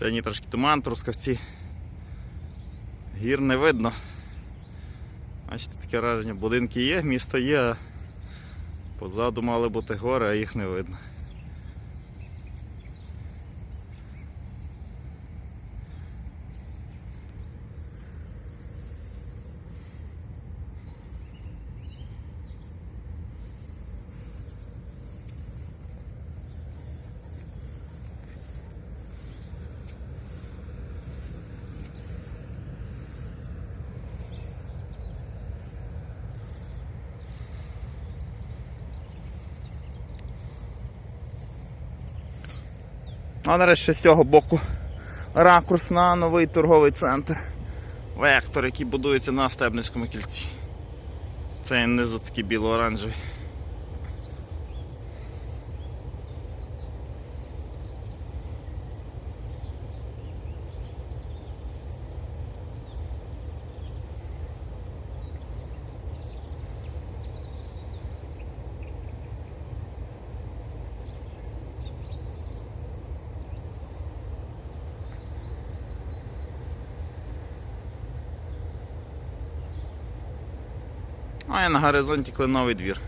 Сьогодні трошки туман, трускавці. Гір не видно. Бачите, таке враження, будинки є, місто є, а позаду мали бути гори, а їх не видно. А нарешті з цього боку ракурс на новий торговий центр. Вектор, який будується на Стебницькому кільці. Цей низу такий біло-оранжевий. А і на горизонті кленовий двір.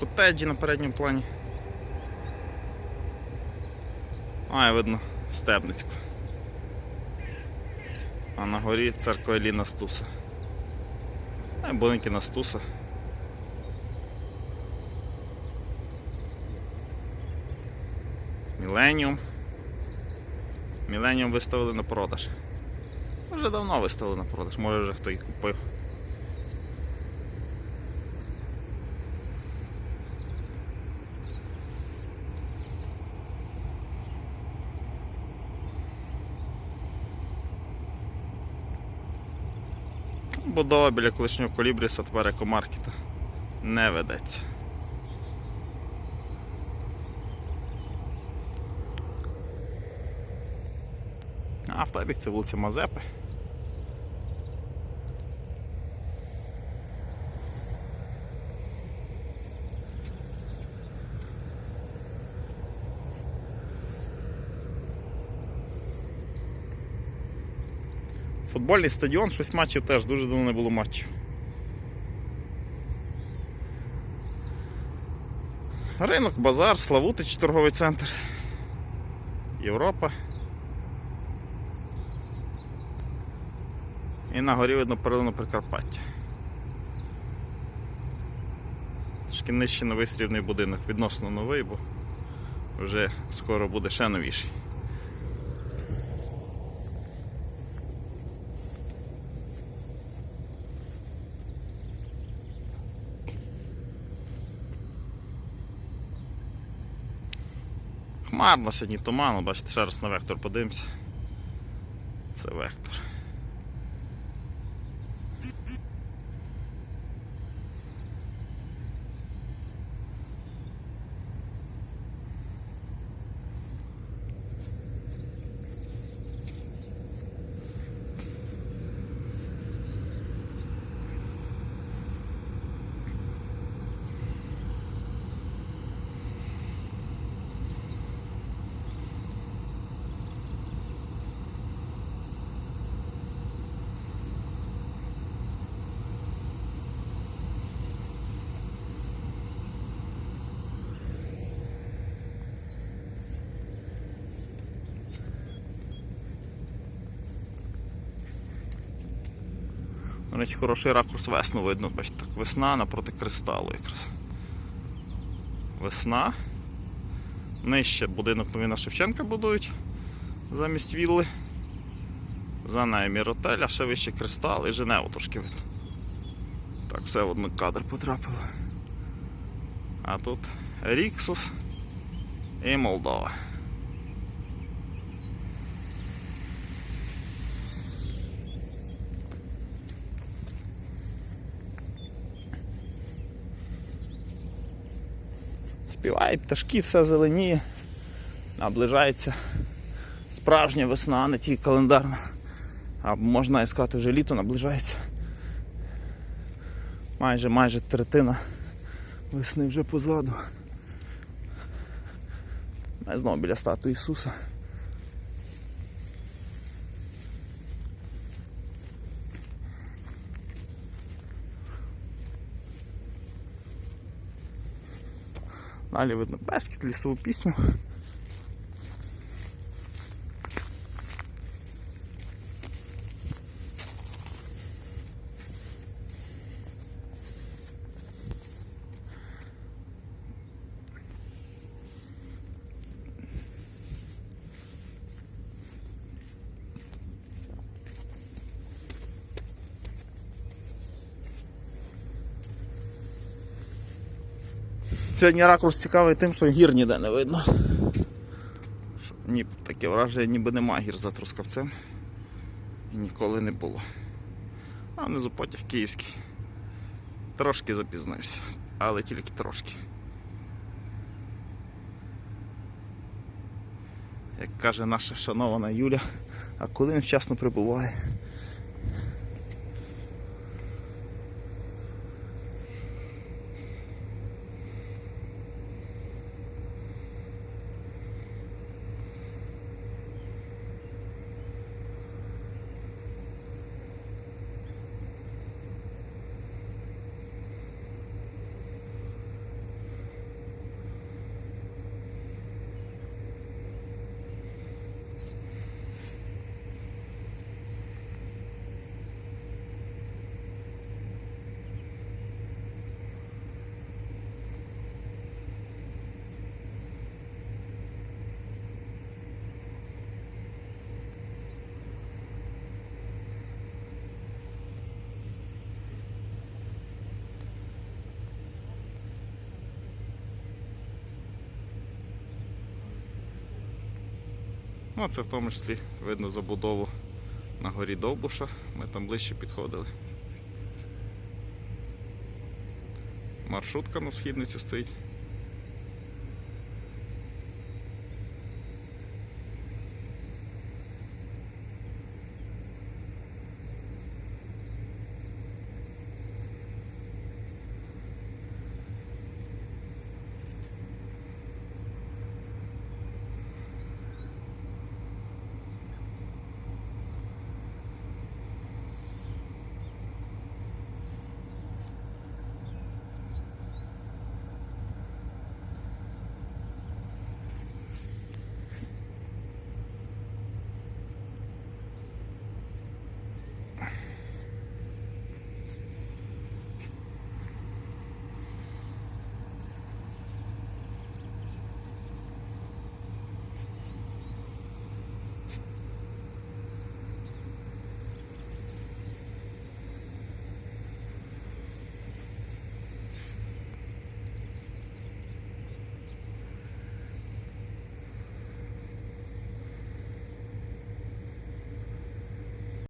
Котеджі на передньому плані. А, і видно Стебницьку. А на горі церква Еліна Стуса. А і будинки на Стуса. Міленіум. Міленіум виставили на продаж. Вже давно виставили на продаж, може вже хто їх купив. Будова біля колишнього колібріса тепер екомаркета не ведеться. Автобік це вулиця Мазепи. Футбольний стадіон, щось матчів теж дуже давно не було матчів. Ринок, базар, Славутич, торговий центр. Європа. І на горі видно перлину Прикарпаття. Трошки нижче новий стрівний будинок, відносно новий, бо вже скоро буде ще новіший. Хмарно сьогодні туман, бачите, ще раз на вектор подивимося. Це вектор. До речі, хороший ракурс весну видно, бачите, так весна напроти кристалу якраз. Весна. Нижче будинок новина Шевченка будують замість вілли. За нею міротель, а ще вище кристал і Женеву трошки видно. Так, все в один кадр потрапило. А тут Ріксус і Молдова. Співають пташки, все зеленіє, наближається справжня весна, не тільки календарна. А можна і сказати, вже літо наближається. Майже майже третина весни вже позаду. Знову біля статуї Ісуса. Далі видно Бескіт, лісову пісню. Сьогодні ракурс цікавий тим, що гір ніде не видно. Ні, таке враження, ніби нема гір за Трускавцем. І ніколи не було. А внизу потяг київський. Трошки запізнився, але тільки трошки. Як каже наша шанована Юля, а коли він вчасно прибуває. Ну, це в тому числі видно забудову на горі Довбуша. Ми там ближче підходили. Маршрутка на східницю стоїть.